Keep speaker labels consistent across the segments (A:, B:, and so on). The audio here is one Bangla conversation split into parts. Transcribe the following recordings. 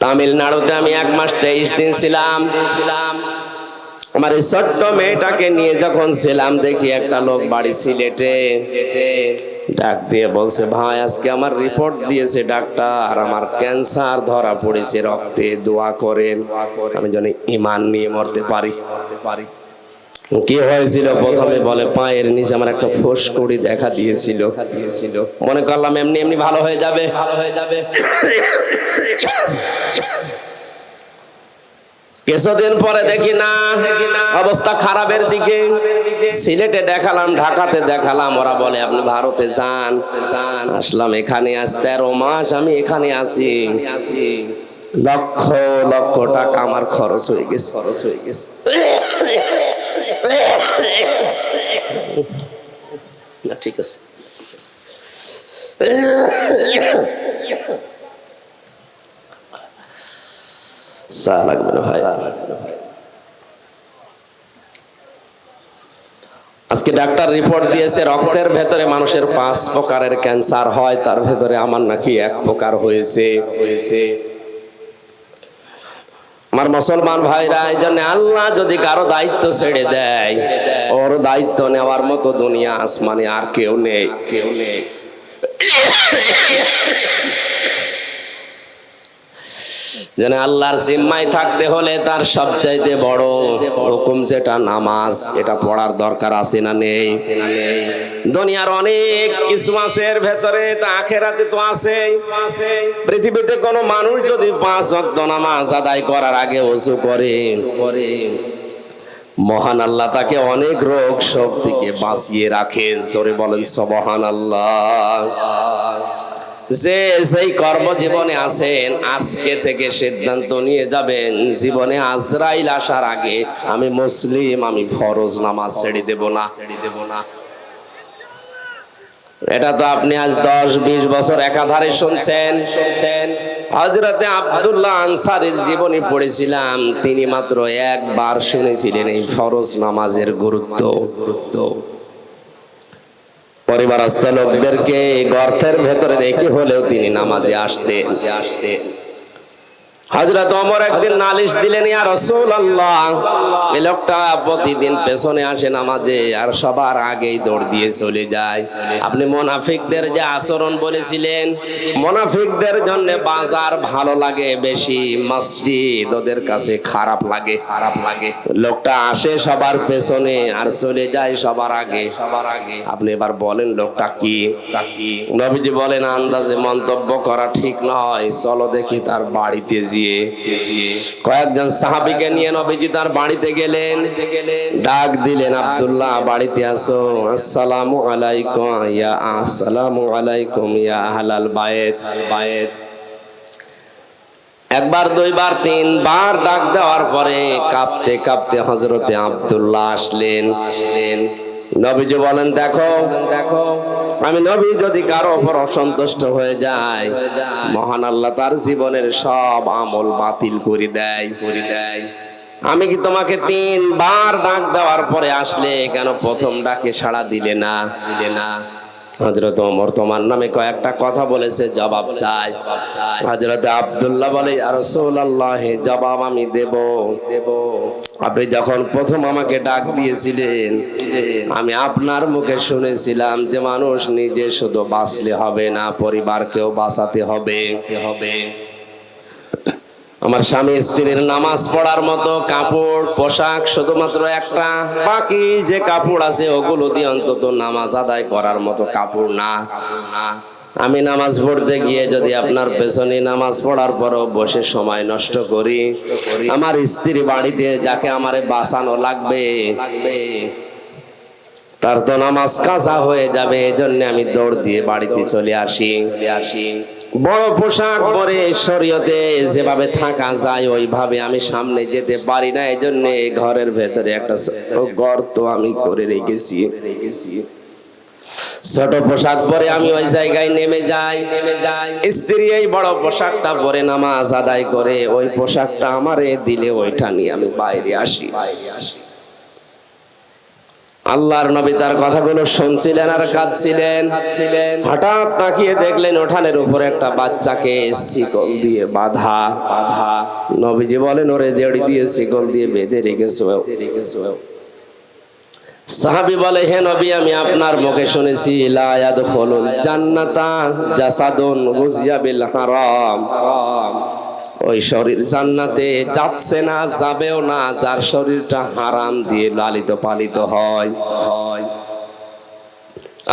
A: তামিলনাড়ুতে আমি এক মাস তেইশ দিন ছিলাম। আমার এই ছোট্ট মেয়েটাকে নিয়ে যখন ছিলাম, দেখি একটা লোক বাড়ি সিলেটে। ডাক দিয়ে বলছে, ভাই, আজকে আমার রিপোর্ট দিয়েছে ডাক্তার, আমার ক্যান্সার ধরা পড়েছে রক্তে, দোয়া করেন। আমি যেন ইমান নিয়ে মরতে পারি মরতে পারি। কি হয়েছিল প্রথমে বলে, পায়ের নিচে আমার একটা ফোসকুড়ি দেখা দিয়েছিল। মনে করলাম, এমনি এমনি ভালো হয়ে যাবে। ভালো হয়ে যাবে কিছুদিন পরে দেখি না, অবস্থা খারাপের দিকে। সিলেটে দেখালাম, ঢাকাতে দেখালাম। ওরা বলে, আপনি ভারতে যান। আসলাম, এখানে আজ তেরো মাস আমি এখানে আছি। লক্ষ লক্ষ টাকা আমার খরচ হয়ে গেছে খরচ হয়ে গেছে। না ঠিক আছে। চা লাগবে না আজকে ডাক্তার রিপোর্ট দিয়েছে, রক্তের ভেতরে মানুষের পাঁচ প্রকারের ক্যান্সার হয়, তার ভেতরে আমার নাকি এক প্রকার হয়েছে হয়েছে। আমার মুসলমান ভাইরা, এই জন্য আল্লাহ যদি কারও দায়িত্ব ছেড়ে দেয় ওর দায়িত্ব নেওয়ার মতো দুনিয়া আসমানে আর কেউ নেই। কেউ নেই। যেন আল্লাহর জিম্মায় থাকতে হলে তার সবচাইতে বড় হুকুম যেটা নামাজ। এটা পড়ার দরকার আছে না নেই? দুনিয়ার অনেক কিছু আছে এর ভেতরে তা আখেরাতে তো আছে। পৃথিবীতে কোনো মানুষ যদি পাঁচ ওয়াক্ত নামাজ আদায় করার আগে করে করে। মহান আল্লাহ তাকে অনেক রোগ শোক থেকে বাঁচিয়ে রাখেন। জোরে বলেন সবহান আল্লাহ যে সেই কর্মজীবনে আছেন, আজকে থেকে সিদ্ধান্ত নিয়ে যাবেন, জীবনে আজরাইল আসার আগে আমি মুসলিম, আমি ফরজ নামাজ ছেড়ে দেব না ছেড়ে দেব না। এটা তো আপনি আজ দশ, বিশ বছর একাধারে শুনছেন। হজরতে আবদুল্লাহ আনসারের জীবনী পড়েছিলাম। তিনি মাত্র একবার শুনেছিলেন এই ফরজ নামাজের গুরুত্ব। গুরুত্ব পরিবার পরিবারস্থ লোকদেরকে গর্তের ভেতরে রেখে হলেও তিনি নামাজে আসতে আসতেন। হজরত অমর একদিন নালিশ দিলেন, ইয়া রাসূলুল্লাহ, এই লোকটা প্রতিদিন পেছনে আসে নামাজে আর সবার আগেই দৌড় দিয়ে চলে যায়। আপনি মুনাফিকদের যে আচরণ বলেছিলেন, মুনাফিকদের জন্য বাজার ভালো লাগে, বেশি মসজিদ ওদের কাছে খারাপ লাগে। খারাপ লাগে লোকটা আসে সবার পেছনে আর চলে যায় সবার আগে সবার আগে। আপনি এবার বলেন, লোকটা কি? নবীজি বলেন, আন্দাজে মন্তব্য করা ঠিক নয়, চলো দেখি তার বাড়িতে কয়েকজন সাহাবিকে নিয়ে নবীজি তার বাড়িতে গেলেন। ডাক দিলেন, আব্দুল্লাহ, বাড়িতে আসো। আসসালামু আলাইকুম, ইয়া আসসালামু আলাইকুম, ইয়া আহলাল বায়েত বায়েত একবার, দুইবার, তিনবার ডাক দেওয়ার পরে কাঁপতে কাঁপতে হজরতে আব্দুল্লাহ আসলেন আসলেন। নবীজি বলেন দেখো দেখো আমি নবী যদি কারও ওপর অসন্তুষ্ট হয়ে যায় মহান আল্লাহ তার জীবনের সব আমল বাতিল করে দেয়। করে দেয়। আমি কি তোমাকে তিনবার ডাক দেওয়ার পরে আসলে কেন প্রথম ডাকে সাড়া দিলে না? দিলে না। হজরত ওমর তোমার নামে কয়েকটা কথা বলেছে, জবাব চাই। হজরত আবদুল্লাহ বলে আর জবাব আমি দেব। দেব আপনি যখন প্রথম আমাকে ডাক দিয়েছিলেন, আমি আপনার মুখে শুনেছিলাম যে মানুষ নিজে শুধু বাঁচলে হবে না, পরিবারকেও বাঁচাতে হবে হবে। আমার স্বামী স্ত্রীর নামাজ পড়ার মতো কাপড়, পোশাক শুধুমাত্র একটা। বাকি যে কাপড় আছে, ওগুলো দিয়ে অন্তত নামাজ আদায় করার মতো কাপড় না। আমি নামাজ পড়তে গিয়ে যদি আপনার পেছনে নামাজ পড়ার পরও বসে সময় নষ্ট করি, আমার স্ত্রী বাড়িতে যাকে আমারে বাঁচানো লাগবে, তার তো নামাজ কাজা হয়ে যাবে এই জন্য আমি দৌড় দিয়ে বাড়িতে চলে আসি আসি। বড় পোশাক পরে শরীয়তে যেভাবে থাকা যায়, ওইভাবে আমি সামনে যেতে পারি না। এই জন্য ঘরের ভেতরে একটা গর্ত আমি করে রেখেছি। রেখেছি ছোট পোশাক পরে আমি ওই জায়গায় নেমে যাই। নেমে যাই স্ত্রী এই বড় পোশাকটা পরে নামাজ আদায় করে, ওই পোশাকটা আমারে দিলে ওইটা নিয়ে আমি বাইরে আসি বাইরে আসি। আল্লাহর নবী তার কথাগুলো শুনছিলেন আর কাঁদছিলেন। হঠাৎ তাকিয়ে দেখলেন ওঠানের উপরে একটা বাচ্চাকে শিকল দিয়ে বাধা। বাধা নবীজি বলেন, ওরে দেড়ি দিয়ে শিকল দিয়ে বেঁধে রেখেছো। রেখেছো সাহাবি বলে, হে নবী, আমি আপনার মুখে শুনেছি, লা ইয়াদখুলুল জান্নাতা জাসাদুন গুজিয়া বিল হারাম। ওই শরীর জান্নাতে যাচ্ছে না, যাবেও না, যার শরীরটা হারাম দিয়ে লালিত পালিত হয়।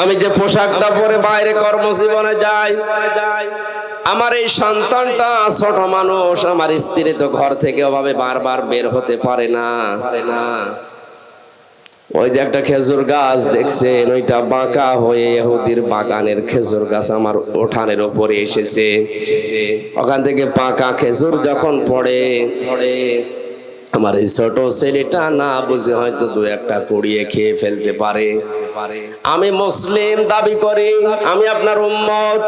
A: আমি যে পোশাকটা পরে বাইরে কর্মজীবনে যাই, আমার এই সন্তানটা ছোট মানুষ, আমার স্ত্রী তো ঘর থেকে ওভাবে বারবার বের হতে পারে না। ওই যে একটা খেজুর গাছ দেখছেন, ওইটা বাঁকা হয়ে এহুদির বাগানের খেজুর গাছ আমার ওঠানের ওপরে এসেছে। ওখান থেকে পাকা খেজুর যখন পড়ে পড়ে আমার এই ছোট ছেলেটা না বুঝে হয়তো দু একটা কুড়িয়ে খেয়ে ফেলতে পারে। আমি মুসলিম দাবি করি, আমি আপনার উম্মত।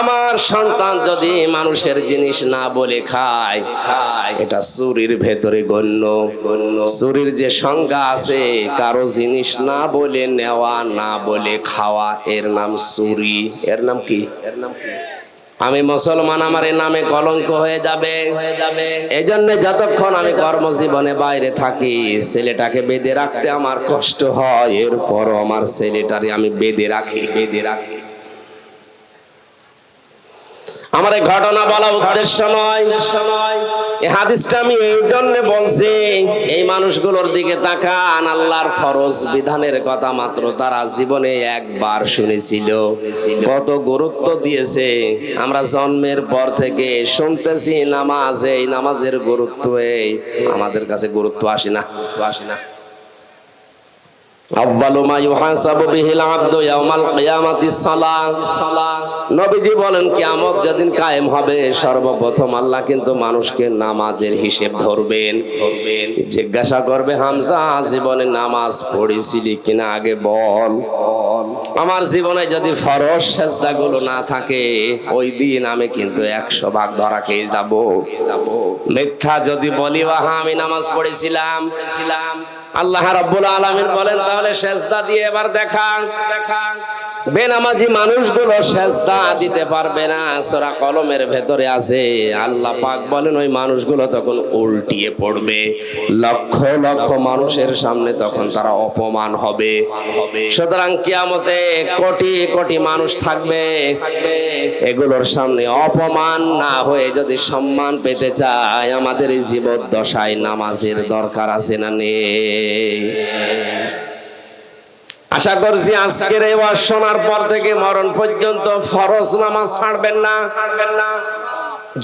A: আমার সন্তান যদি মানুষের জিনিস না বলে খায় খায় এটা চুরির ভেতরে গণ্য। গণ্য চুরির যে সংজ্ঞা আছে, কারও জিনিস না বলে নেওয়া, না বলে খাওয়া, এর নাম চুরি। এর নাম কি এর নাম কি? আমি মুসলমান, আমার নামে কলঙ্ক হয়ে যাবে। হয়ে যাবে এই জন্য যতক্ষণ আমি কর্মজীবনে বাইরে থাকি, ছেলেটাকে বেঁধে রাখতে আমার কষ্ট হয়। এরপরও আমার ছেলেটারে আমি বেঁধে রাখি বেঁধে রাখি। আমার এই ঘটনা বলা উদ্দেশ্য নয়। এই হাদিসটা আমি এই জন্য বলছি, এই মানুষগুলোর দিকে তাকান, আল্লাহর ফরজ বিধানের কথা মাত্র তারা জীবনে একবার শুনেছিল। কত গুরুত্ব দিয়েছে। আমরা জন্মের পর থেকে শুনতেছি, নামাজ এই নামাজের গুরুত্ব এই। আমাদের কাছে গুরুত্ব আসে না আসে না। বলেন যেদিন কায়েম হবে, সর্বপ্রথম আল্লাহ কিন্তু মানুষকে নামাজের হিসেব ধরবেন। জিজ্ঞাসা করবে, হামজা, জীবনে নামাজ পড়েছিলি কিনা আগে বল। আমার জীবনে যদি ফরজ সেজদাগুলো না থাকে, ওই দিন আমি কিন্তু একশো ভাগ ধরা খেয়ে যাব। মিথ্যা যদি বলি বাহা আমি নামাজ পড়েছিলাম। আল্লাহ রাব্বুল আলামিন বলেন তাহলে সেজদা দিয়ে এবার দেখা দেখা বেনামাজি মানুষগুলো সেজদা দিতে পারবে না, সূরা কলমের ভেতরে আছে। আল্লাহ পাক বলেন, ওই মানুষগুলো তখন উল্টিয়ে পড়বে। লক্ষ লক্ষ মানুষের সামনে তখন তারা অপমান হবে। সুতরাং কিয়ামতে কোটি কোটি মানুষ থাকবে। এগুলোর সামনে অপমান না হয়ে যদি সম্মান পেতে চায়, আমাদের এই জীবদ্দশায় নামাজের দরকার আছে না নেই? আশা করছি আজকের এই ওয়াজ শোনার পর থেকে মরণ পর্যন্ত ফরজ নামাজ ছাড়বেন না। ছাড়বেন না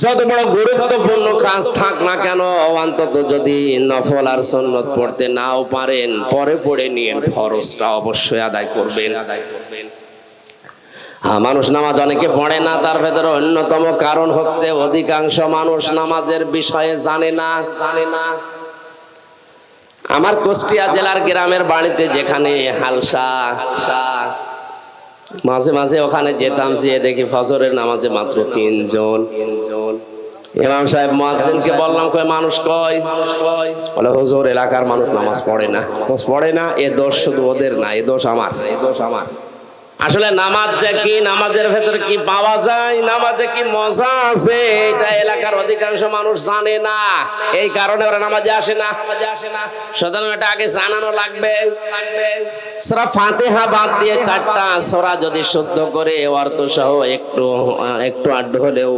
A: যত বড় গুরুত্বপূর্ণ কাজ থাক না কেন, অন্তত যদি নফল আর সন্নত পড়তে নাও পারেন, পরে পড়ে নিয়ে ফরজটা অবশ্যই আদায় করবেন। আদায় করবেন হ্যাঁ মানুষ নামাজ অনেকে পড়ে না, তার ভেতরে অন্যতম কারণ হচ্ছে অধিকাংশ মানুষ নামাজের বিষয়ে জানে না জানে না। আমার কুষ্টিয়া জেলার গ্রামের বাড়িতে যেখানে হালসা, মাঝে মাঝে ওখানে যেতাম যে দেখি ফজরের নামাজে মাত্র তিনজন। তিনজন ইমাম সাহেব মুয়াজ্জিনকে বললাম, কয়, মানুষ কয়? বলে, হুজুর, এলাকার মানুষ নামাজ পড়ে না। পড়ে না, এ দোষ শুধু ওদের না এ দোষ আমার এ দোষ আমার। আসলে নামাজ কি, নামাজের ভেতরে কি পাওয়া যায়, নামাজে কি মজা আছে? এটা এলাকার অধিকাংশ মানুষ জানে না। এই কারণে ওরা নামাজে আসে না। নামাজে আসে না সুতরাং এটা আগে জানানো লাগবে লাগবে। সূরা ফাতিহা বাদ দিয়ে চারটা সূরা যদি শুদ্ধ করে অর্থ সহ একটু একটু আড্ড হলেও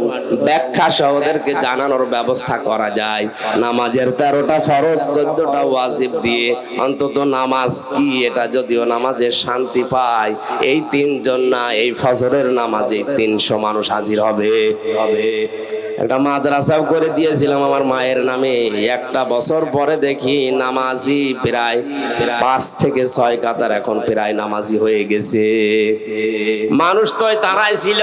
A: ব্যাখ্যা সহ ওদেরকে জানানোর ব্যবস্থা করা যায়। নামাজের তেরোটা ফরজ, চোদ্দটা ওয়াজিব দিয়ে অন্তত নামাজ কি? এটা যদিও নামাজের শান্তি পায়, এই তিনজন না, এই ফজরের নামাজে তিনশো মানুষ হাজির হবে হবে। একটা মাদ্রাসাও করে দিয়েছিলাম আমার মায়ের নামে। একটা বছর পরে দেখি নামাজি প্রায় পাঁচ থেকে ছয় কাতার এখন প্রায় নামাজি হয়ে গেছে। মানুষ তো তারাই ছিল।